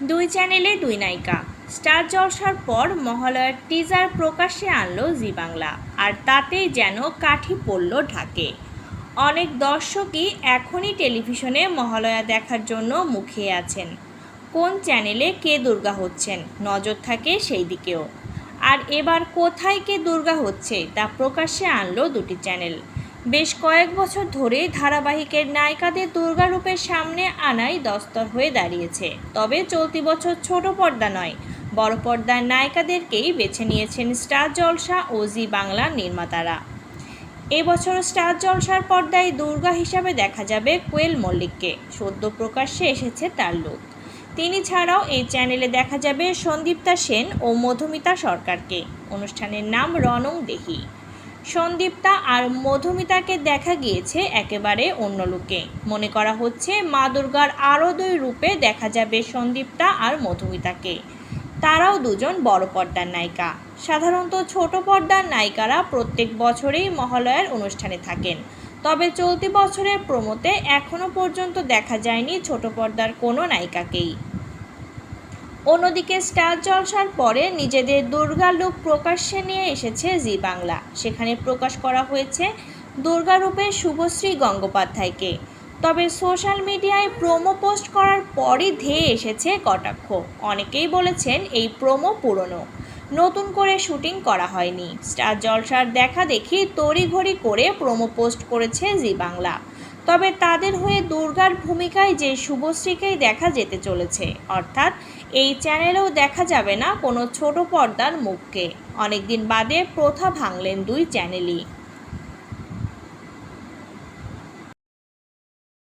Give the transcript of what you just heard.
দুই চ্যানেলে দুই নায়িকা। স্টার জলসার পর মহালয়ার টিজার প্রকাশ্যে আনলো জি বাংলা, আর তাতেই যেন কাঠি পড়ল ঢাকে। অনেক দর্শকই এখনই টেলিভিশনে মহালয়া দেখার জন্য মুখে আছেন। কোন চ্যানেলে কে দুর্গা হচ্ছেন? নজর থাকে সেই দিকেও। আর এবার কোথায় কে দুর্গা হচ্ছে তা প্রকাশ্যে আনলো দুটি চ্যানেল। বেশ কয়েক বছর ধরে ধারাবাহিকের নায়িকাদের দুর্গা রূপের সামনে আনাই দস্তর হয়ে দাঁড়িয়েছে। তবে চলতি বছর ছোট পর্দা নয়, বড় পর্দার নায়িকাদেরকেই বেছে নিয়েছেন স্টার জলসা ও জি বাংলার নির্মাতারা। এবছর স্টার জলসার পর্দায় দুর্গা হিসাবে দেখা যাবে কোয়েল মল্লিককে। সদ্য প্রকাশ্যে এসেছে তার লুক। তিনি ছাড়াও এই চ্যানেলে দেখা যাবে সন্দীপ্তা সেন ও মধুমিতা সরকারকে। অনুষ্ঠানের নাম রনং দেহি। সন্দীপ্তা আর মধুমিতাকে দেখা গিয়েছে একেবারে অন্য লুকে মনে করা হচ্ছে, মা দুর্গার আরও দুই রূপে দেখা যাবে সন্দীপ্তা আর মধুমিতাকে। তারাও দুজন বড় পর্দার নায়িকা। সাধারণত ছোট পর্দার নায়িকারা প্রত্যেক বছরেই মহালয়ার অনুষ্ঠানে থাকেন। তবে চলতি বছরের প্রমোতে এখনও পর্যন্ত দেখা যায়নি ছোট পর্দার কোনো নায়িকাকেই। অন্যদিকে স্টার জলসার পরে নিজেদের দুর্গা লুক প্রকাশ্যে নিয়ে এসেছে জি বাংলা। সেখানে প্রকাশ করা হয়েছে দুর্গা রূপে শুভশ্রী গঙ্গোপাধ্যায়কে। তবে সোশ্যাল মিডিয়ায় প্রোমো পোস্ট করার পরই ধেয়ে এসেছে কটাক্ষ। অনেকেই বলেছেন এই প্রোমো পুরনো। নতুন করে শুটিং করা হয়নি। স্টার জলসার দেখা দেখি তড়িঘড়ি করে প্রোমো পোস্ট করেছে জি বাংলা। তবে তাদের হয়ে দুর্গার ভূমিকায় যে শুভশ্রীকেই দেখা যেতে চলেছে, অর্থাৎ এই চ্যানেলেও দেখা যাবে না কোনো ছোট পর্দার মুখকে। অনেকদিন বাদে প্রথা ভাঙলেন দুই চ্যানেলই।